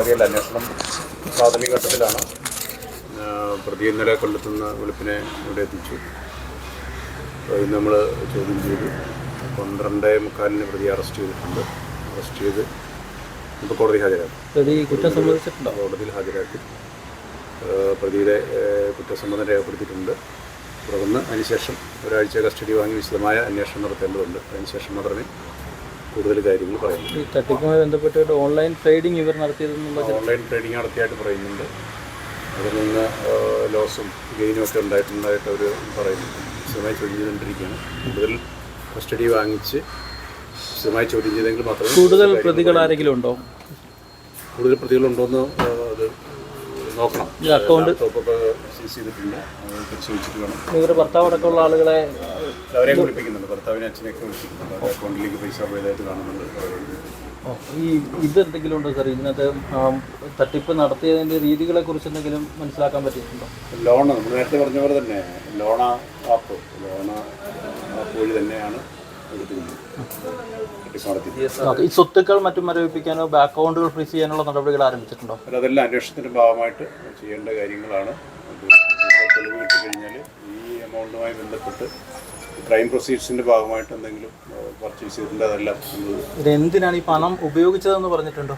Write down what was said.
അറിയില്ല അന്വേഷണം പ്രാഥമിക ഘട്ടത്തിലാണ്. പ്രതി ഇന്നലെ കൊല്ലത്തുനിന്ന് വെളുപ്പിനെ ഇവിടെ എത്തിച്ചു. ഇന്ന് നമ്മൾ ചോദ്യം ചെയ്തു. പന്ത്രണ്ടേ മുക്കാലിന് പ്രതി അറസ്റ്റ് ചെയ്തിട്ടുണ്ട്. അറസ്റ്റ് ചെയ്ത് ഇപ്പോൾ കോടതി ഹാജരാക്കി. കോടതിയിൽ ഹാജരാക്കി. പ്രതിയുടെ കുറ്റസമ്മതം രേഖപ്പെടുത്തിയിട്ടുണ്ട്. തുടർന്ന് അതിനുശേഷം ഒരാഴ്ച കസ്റ്റഡി വാങ്ങി വിശദമായ അന്വേഷണം നടത്തേണ്ടതുണ്ട്. അതിനുശേഷം മാത്രമേ കൂടുതൽ കാര്യങ്ങൾ പറയുന്നുണ്ട്. ഈ തട്ടിപ്പുമായി ബന്ധപ്പെട്ട് ഓൺലൈൻ ട്രേഡിംഗ് ഇവർ നടത്തിയതെന്നുള്ള ഓൺലൈൻ ട്രേഡിംഗ് നടത്തിയായിട്ട് പറയുന്നുണ്ട്. അതിൽ നിന്ന് ലോസും ഗെയിനും ഒക്കെ ഉണ്ടായിട്ടുണ്ടായിട്ട് അവർ പറയുന്നുണ്ട്. വിശദമായി ചോദ്യം ചെയ്തുകൊണ്ടിരിക്കുകയാണ്. കൂടുതൽ കസ്റ്റഡി വാങ്ങിച്ച് വിശദമായി ചോദ്യം ചെയ്തെങ്കിൽ മാത്രമേ കൂടുതൽ പ്രതികൾ ആരെങ്കിലും ഉണ്ടോ? കൂടുതൽ പ്രതികളുണ്ടോയെന്ന് അത് നോക്കണം. അക്കൗണ്ട് പരിശോധിച്ചിട്ട് വേണം. ഇവരുടെ ഭർത്താവ് അടക്കമുള്ള ആളുകളെ അവരെ വിളിപ്പിക്കുന്നുണ്ട് ഭർത്താവിനെ അച്ഛനെയൊക്കെ വിളിപ്പിക്കുന്നുണ്ട് അവരുടെ അക്കൗണ്ടിലേക്ക് പൈസ പോയതായിട്ട് കാണുന്നുണ്ട്. ഈ ഇതെന്തെങ്കിലും ഉണ്ടോ സാർ ഇതിനകത്ത് തട്ടിപ്പ് നടത്തിയതിന്റെ രീതികളെ കുറിച്ച് എന്തെങ്കിലും മനസ്സിലാക്കാൻ പറ്റിയിട്ടുണ്ടോ? ലോൺ നമ്മൾ നേരത്തെ പറഞ്ഞ പോലെ തന്നെ ലോണ ആപ്പ് ലോണ ആപ്പ് വഴി തന്നെയാണ്. ഈ സ്വത്തുക്കൾ മറ്റും മരവിപ്പിക്കാനോ ബാക്ക് അക്കൗണ്ടുകൾ ഫ്രീസ് ചെയ്യാനുള്ള നടപടികൾ ആരംഭിച്ചിട്ടുണ്ടോ? അതെല്ലാം അന്വേഷണത്തിന്റെ ഭാഗമായിട്ട് ചെയ്യേണ്ട കാര്യങ്ങളാണ്. തെളിവ് കിട്ടിക്കഴിഞ്ഞാൽ ഈ എമൗണ്ടുമായി ബന്ധപ്പെട്ട് ക്രൈം പ്രൊസീഡ്സിന്റെ ഭാഗമായിട്ട് എന്തെങ്കിലും പർച്ചേസ് ചെയ്തിട്ടുണ്ട് അതെല്ലാം? ഈ പണം ഉപയോഗിച്ചതെന്ന് പറഞ്ഞിട്ടുണ്ടോ?